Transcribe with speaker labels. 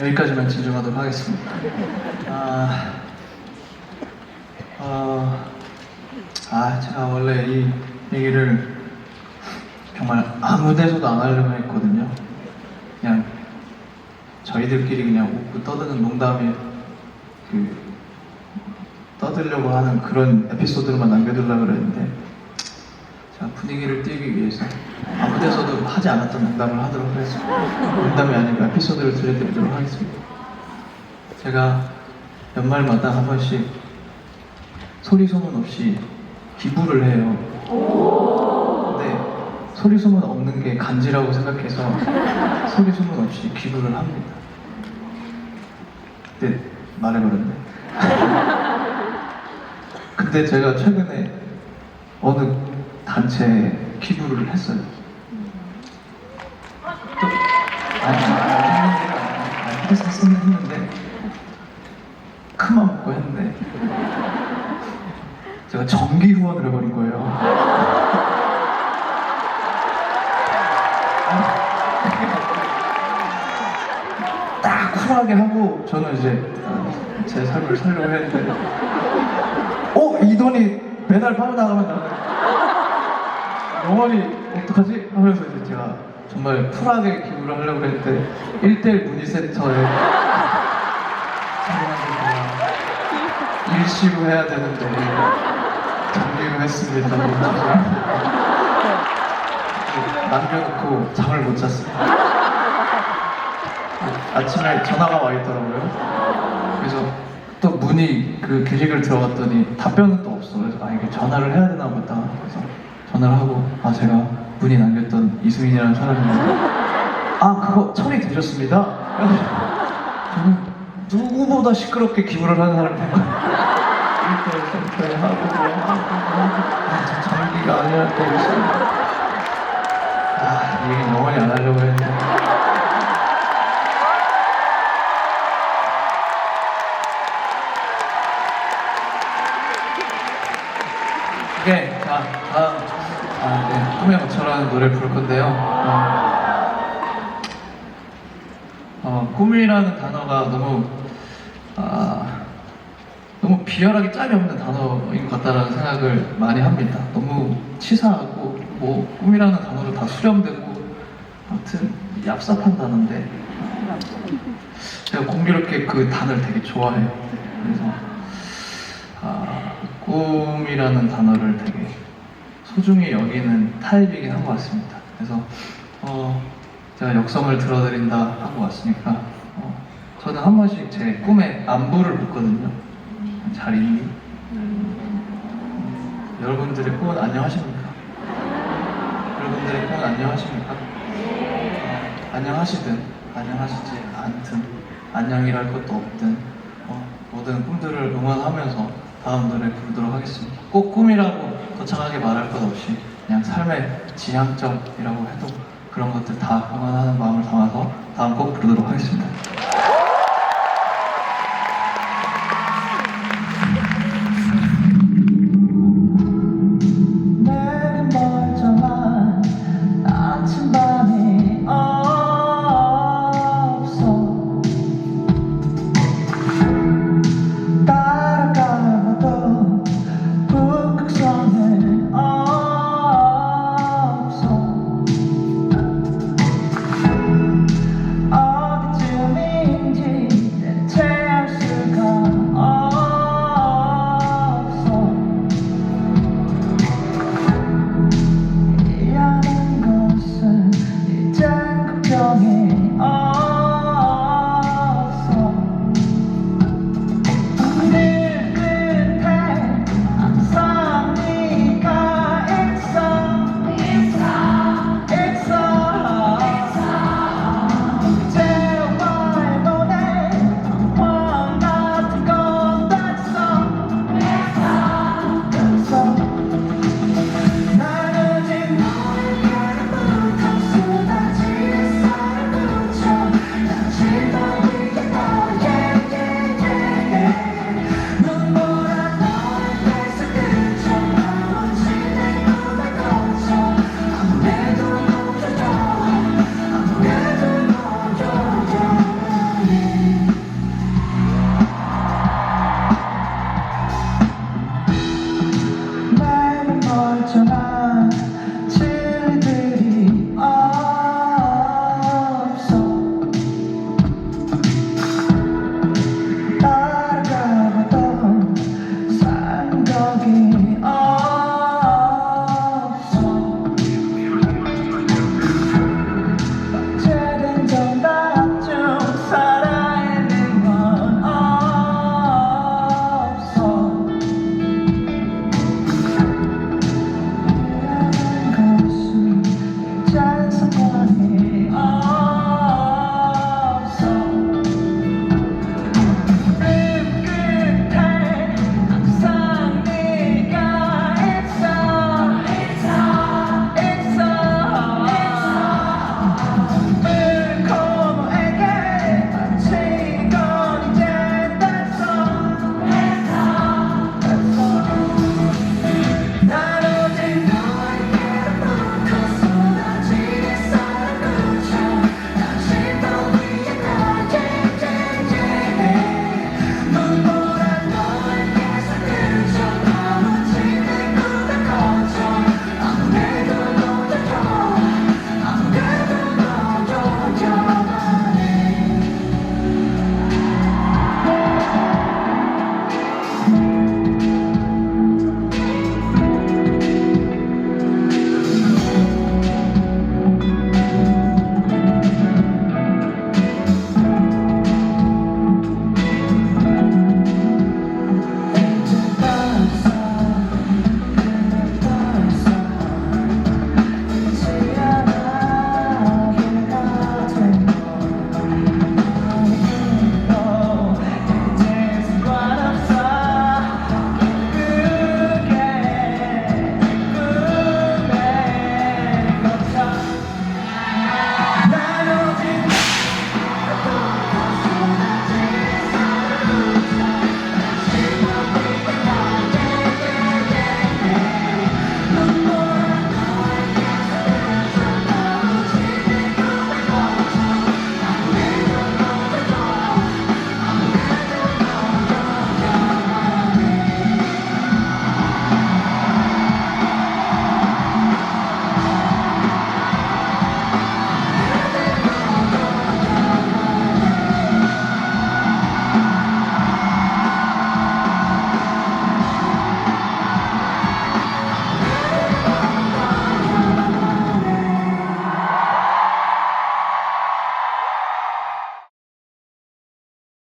Speaker 1: 여기까지만 진정하도록 하겠습니다. 아, 어, 아, 제가 원래 이 얘기를 정말 아무 데서도 안 하려고 했거든요. 그냥 저희들끼리 그냥 웃고 떠드는 농담에 그 떠들려고 하는 그런 에피소드로만 남겨두려고 그랬는데 분위기를 띄기 위해서 아무 데서도 하지 않았던 농담을 하도록 하겠습니다. 농담이 아니고 에피소드를 들려드리도록 하겠습니다. 제가 연말마다 한 번씩 소리 소문 없이 기부를 해요. 근데 소리 소문 없는 게 간지라고 생각해서 소리 소문 없이 기부를 합니다. 근데 말해버렸네. 근데 제가 최근에 어느 단체에 기부를 했어요. 또, 아니, 아니, 아니, 해서 했는데, 큰맘 먹고 했는데, 제가 정기 후원을 해버린 거예요. 딱 쿨하게 하고, 저는 이제 제 삶을 살려고 했는데, 어? 이 돈이 매달 빠져나가면 나는 영원히 어떡하지? 하면서 이제 제가 정말 쿨하게 기부를 하려고 했는데 1대1 문의센터에 일시로 해야 되는데 정리를 했습니다. 죄송합니다. 남겨놓고 잠을 못 잤어요. 아침에 전화가 와 있더라고요. 그래서 또 문의 그 게시글 들어갔더니 답변은 또 없어. 그래서 아 이게 전화를 해야 되나 보다. 전화를 하고 아 제가 문의 남겼던 이수인이라는 사람입니다. 아 그거 처리 되셨습니다. 그래서 저는 누구보다 시끄럽게 기부를 하는 사람이 된 거예요. 센터에 하고 뭐 하고 아저 장기가 거 있어요. 꿈의 것처럼 노래 부를 건데요. 어, 어, 꿈이라는 단어가 너무 아, 너무 비열하게 짝이 없는 단어인 것 같다라는 생각을 많이 합니다. 너무 치사하고 뭐 꿈이라는 단어로 다 수렴되고 아무튼 얍삽한 단어인데 제가 공교롭게 그 단어를 되게 좋아해요. 그래서 아, 꿈이라는 단어를 되게 소중히 여기는 타입이긴 한 것 같습니다. 그래서 어, 제가 역성을 들어드린다 하고 왔으니까 어, 저는 한 번씩 제 꿈에 안부를 묻거든요. 잘 있니? 음, 여러분들의 꿈은 안녕하십니까? 여러분들의 꿈은 안녕하십니까? 어, 안녕하시든 안녕하시지 않든 안녕이랄 것도 없든 어, 모든 꿈들을 응원하면서 다음 노래 부르도록 하겠습니다. 꼭 꿈이라고 거창하게 말할 것 없이 그냥 삶의 지향점이라고 해도 그런 것들 다 응원하는 마음을 담아서 다음 곡 부르도록 하겠습니다.